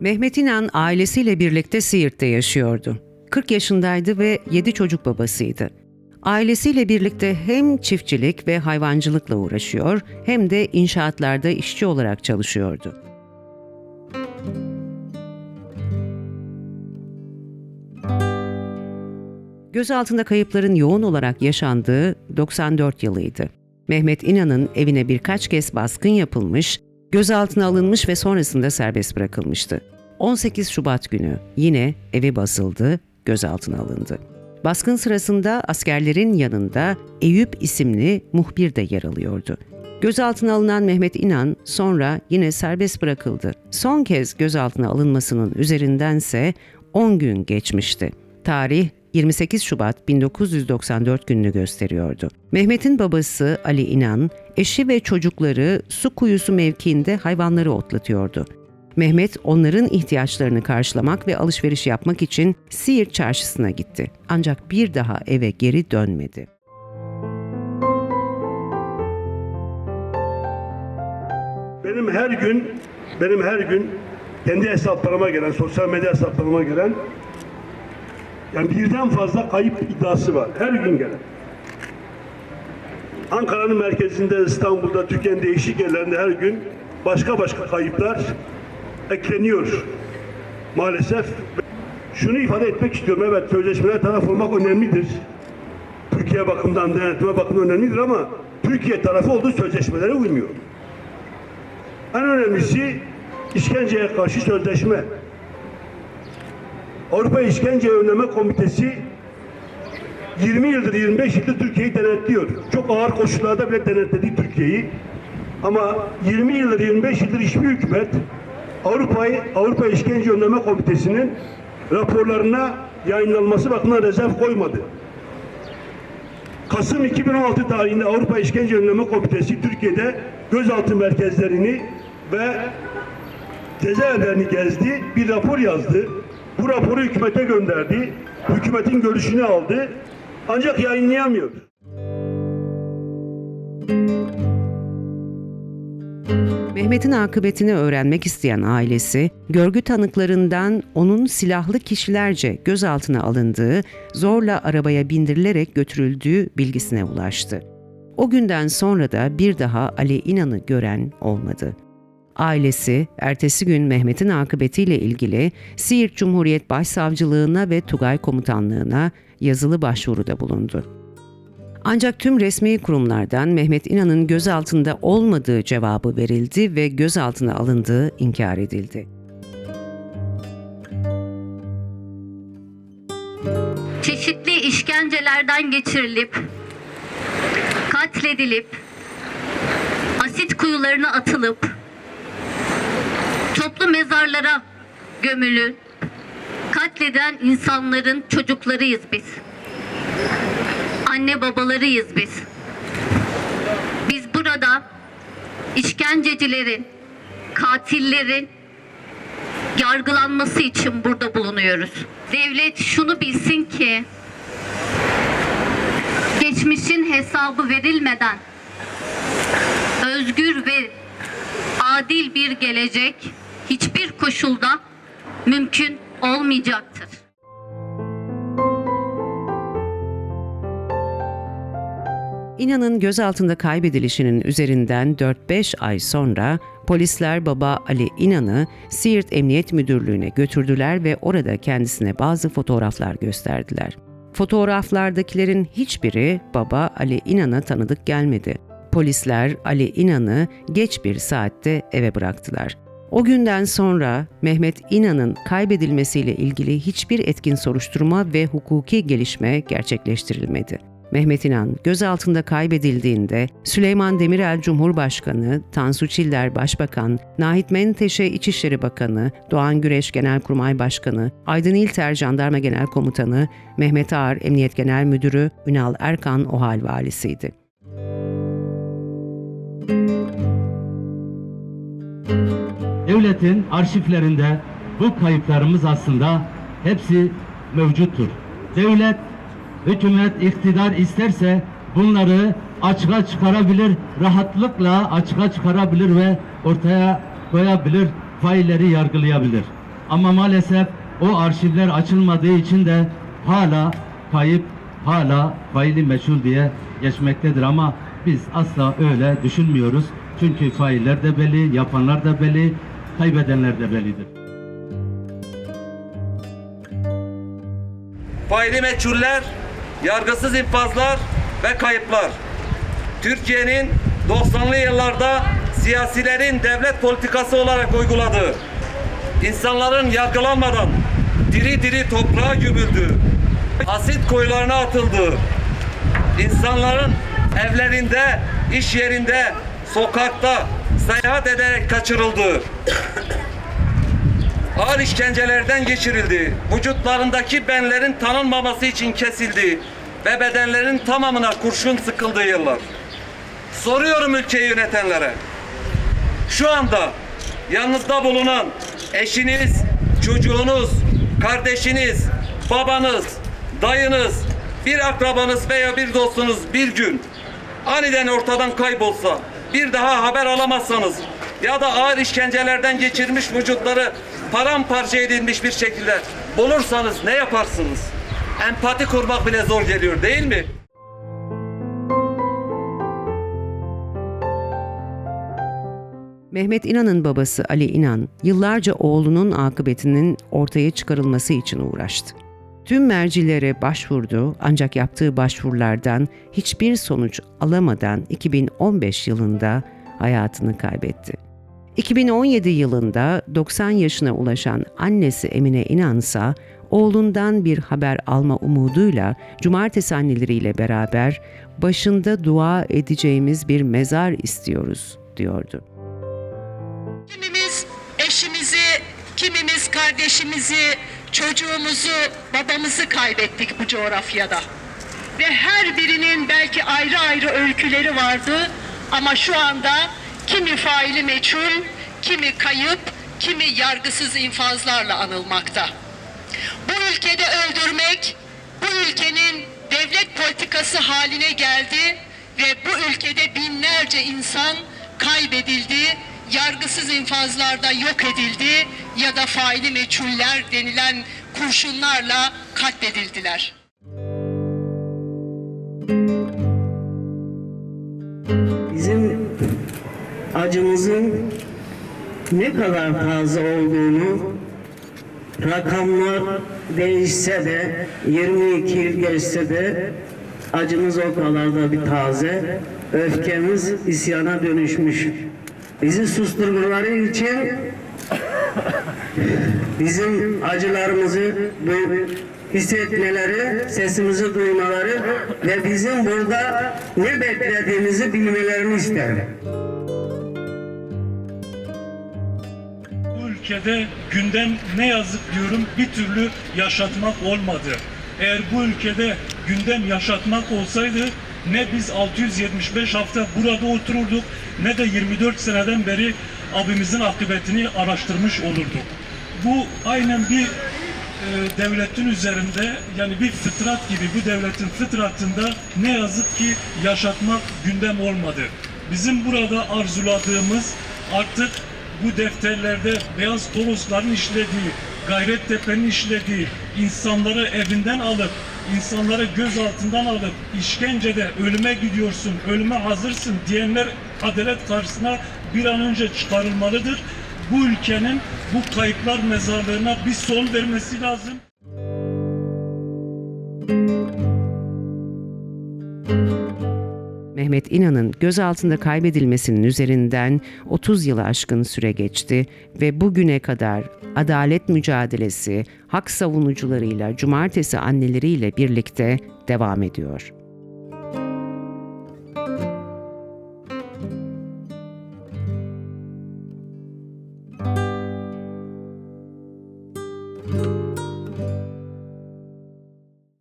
Mehmet İnan ailesiyle birlikte Siirt'te yaşıyordu. 40 yaşındaydı ve 7 çocuk babasıydı. Ailesiyle birlikte hem çiftçilik ve hayvancılıkla uğraşıyor hem de inşaatlarda işçi olarak çalışıyordu. Gözaltında kayıpların yoğun olarak yaşandığı 94 yılıydı. Mehmet İnan'ın evine birkaç kez baskın yapılmış, gözaltına alınmış ve sonrasında serbest bırakılmıştı. 18 Şubat günü yine evi basıldı, gözaltına alındı. Baskın sırasında askerlerin yanında Eyüp isimli muhbir de yer alıyordu. Gözaltına alınan Mehmet İnan sonra yine serbest bırakıldı. Son kez gözaltına alınmasının üzerindense 10 gün geçmişti. Tarih 28 Şubat 1994 gününü gösteriyordu. Mehmet'in babası Ali İnan, eşi ve çocukları su kuyusu mevkiinde hayvanları otlatıyordu. Mehmet onların ihtiyaçlarını karşılamak ve alışveriş yapmak için Siirt çarşısına gitti. Ancak bir daha eve geri dönmedi. Benim her gün, benim her gün kendi hesaplarıma gelen, sosyal medya hesaplarıma gelen yani birden fazla kayıp iddiası var. Her gün gelen. Ankara'nın merkezinde, İstanbul'da, Türkiye'nin değişik yerlerinde her gün başka başka kayıplar ekleniyor. Maalesef şunu ifade etmek istiyorum. Evet sözleşmelere taraf olmak önemlidir. Türkiye bakımından, denetime bakımından önemlidir ama Türkiye tarafı olduğu sözleşmelere uymuyor. En önemlisi işkenceye karşı sözleşme. Avrupa İşkence Önleme Komitesi 20 yıldır 25 yıldır Türkiye'yi denetliyor. Çok ağır koşullarda bile denetledi Türkiye'yi. Ama 20 yıldır 25 yıldır hiçbir hükümet Avrupa'yı Avrupa İşkence Önleme Komitesi'nin raporlarına yayınlanması bakımından rezerv koymadı. Kasım 2016 tarihinde Avrupa İşkence Önleme Komitesi Türkiye'de gözaltı merkezlerini ve cezaevlerini gezdi, bir rapor yazdı. Bu raporu hükümete gönderdi. Hükümetin görüşünü aldı. Ancak yayınlayamıyor. Mehmet'in akıbetini öğrenmek isteyen ailesi, görgü tanıklarından onun silahlı kişilerce gözaltına alındığı, zorla arabaya bindirilerek götürüldüğü bilgisine ulaştı. O günden sonra da bir daha Ali İnan'ı gören olmadı. Ailesi, ertesi gün Mehmet'in akıbetiyle ilgili Siirt Cumhuriyet Başsavcılığına ve Tugay Komutanlığına yazılı başvuruda bulundu. Ancak tüm resmi kurumlardan Mehmet İnan'ın gözaltında olmadığı cevabı verildi ve gözaltına alındığı inkar edildi. çeşitli işkencelerden geçirilip, katledilip, asit kuyularına atılıp, toplu mezarlara gömülü, katleden insanların çocuklarıyız biz. Anne babalarıyız biz. Biz burada işkencecilerin, katillerin yargılanması için burada bulunuyoruz. Devlet şunu bilsin ki geçmişin hesabı verilmeden özgür ve adil bir gelecek hiçbir koşulda mümkün olmayacaktır. İnan'ın gözaltında kaybedilişinin üzerinden 4-5 ay sonra polisler baba Ali İnan'ı Siirt Emniyet Müdürlüğü'ne götürdüler ve orada kendisine bazı fotoğraflar gösterdiler. Fotoğraflardakilerin hiçbiri baba Ali İnan'a tanıdık gelmedi. Polisler Ali İnan'ı geç bir saatte eve bıraktılar. O günden sonra Mehmet İnan'ın kaybedilmesiyle ilgili hiçbir etkin soruşturma ve hukuki gelişme gerçekleştirilmedi. Mehmet İnan gözaltında kaybedildiğinde Süleyman Demirel Cumhurbaşkanı, Tansu Çiller Başbakan, Nahit Menteşe İçişleri Bakanı, Doğan Güreş Genelkurmay Başkanı, Aydın İlter Jandarma Genel Komutanı, Mehmet Ağar Emniyet Genel Müdürü, Ünal Erkan OHAL Valisi'ydi. Devletin arşivlerinde bu kayıplarımız aslında hepsi mevcuttur. Devlet, hükümet, iktidar isterse bunları açığa çıkarabilir, rahatlıkla açığa çıkarabilir ve ortaya koyabilir, failleri yargılayabilir. Ama maalesef o arşivler açılmadığı için de hala kayıp, hala faili meçhul diye geçmektedir ama biz asla öyle düşünmüyoruz. Çünkü failler de belli, yapanlar da belli, kaybedenler de bellidir. faili meçhuller, yargısız infazlar ve kayıplar. Türkiye'nin 90'lı yıllarda siyasilerin devlet politikası olarak uyguladığı, insanların yargılanmadan diri diri toprağa gömüldüğü, asit kuyularına atıldığı, insanların evlerinde, iş yerinde, sokakta seyahat ederek kaçırıldığı, ağır işkencelerden geçirildi, vücutlarındaki benlerin tanınmaması için kesildi ve bedenlerin tamamına kurşun sıkıldığı yıllar. Soruyorum ülkeyi yönetenlere. Şu anda yanınızda bulunan eşiniz, çocuğunuz, kardeşiniz, babanız, dayınız, bir akrabanız veya bir dostunuz bir gün aniden ortadan kaybolsa, bir daha haber alamazsanız ya da ağır işkencelerden geçirmiş vücutları paramparça edilmiş bir şekilde bulursanız ne yaparsınız? Empati kurmak bile zor geliyor değil mi? Mehmet İnan'ın babası Ali İnan yıllarca oğlunun akıbetinin ortaya çıkarılması için uğraştı. Tüm mercilere başvurdu ancak yaptığı başvurulardan hiçbir sonuç alamadan 2015 yılında hayatını kaybetti. 2017 yılında 90 yaşına ulaşan annesi Emine İnansa oğlundan bir haber alma umuduyla cumartesi anneleriyle beraber başında dua edeceğimiz bir mezar istiyoruz diyordu. Kimimiz eşimizi, kimimiz kardeşimizi, çocuğumuzu, babamızı kaybettik bu coğrafyada. Ve her birinin belki ayrı ayrı öyküleri vardı ama şu anda kimi faili meçhul, kimi kayıp, kimi yargısız infazlarla anılmakta. Bu ülkede öldürmek, bu ülkenin devlet politikası haline geldi ve bu ülkede binlerce insan kaybedildi, yargısız infazlarda yok edildi ya da faili meçhuller denilen kurşunlarla katledildiler. bizim acımızın ne kadar taze olduğunu rakamlar değişse de 22 yıl geçse de acımız o kadar da bir taze öfkemiz isyana dönüşmüş bizi susturmaları için bizim acılarımızı hissetmeleri, sesimizi duymaları ve bizim burada ne beklediğimizi bilmelerini isterim. Bu ülkede gündem ne yazık diyorum bir türlü yaşatmak olmadı. Eğer bu ülkede gündem yaşatmak olsaydı ne biz 675 hafta burada otururduk ne de 24 seneden beri abimizin akıbetini araştırmış olurduk. Bu aynen bir e, devletin üzerinde yani bir fıtrat gibi bu devletin fıtratında ne yazık ki yaşatmak gündem olmadı. Bizim burada arzuladığımız artık bu defterlerde Beyaz Torosların işlediği, Gayrettepe'nin işlediği, insanları evinden alıp, insanları gözaltından alıp, işkencede ölüme gidiyorsun, ölüme hazırsın diyenler adalet karşısına bir an önce çıkarılmalıdır. Bu ülkenin bu kayıplar mezarlığına bir son vermesi lazım. Mehmet İnan'ın gözaltında kaybedilmesinin üzerinden 30 yılı aşkın süre geçti ve bugüne kadar adalet mücadelesi hak savunucularıyla, cumartesi anneleriyle birlikte devam ediyor.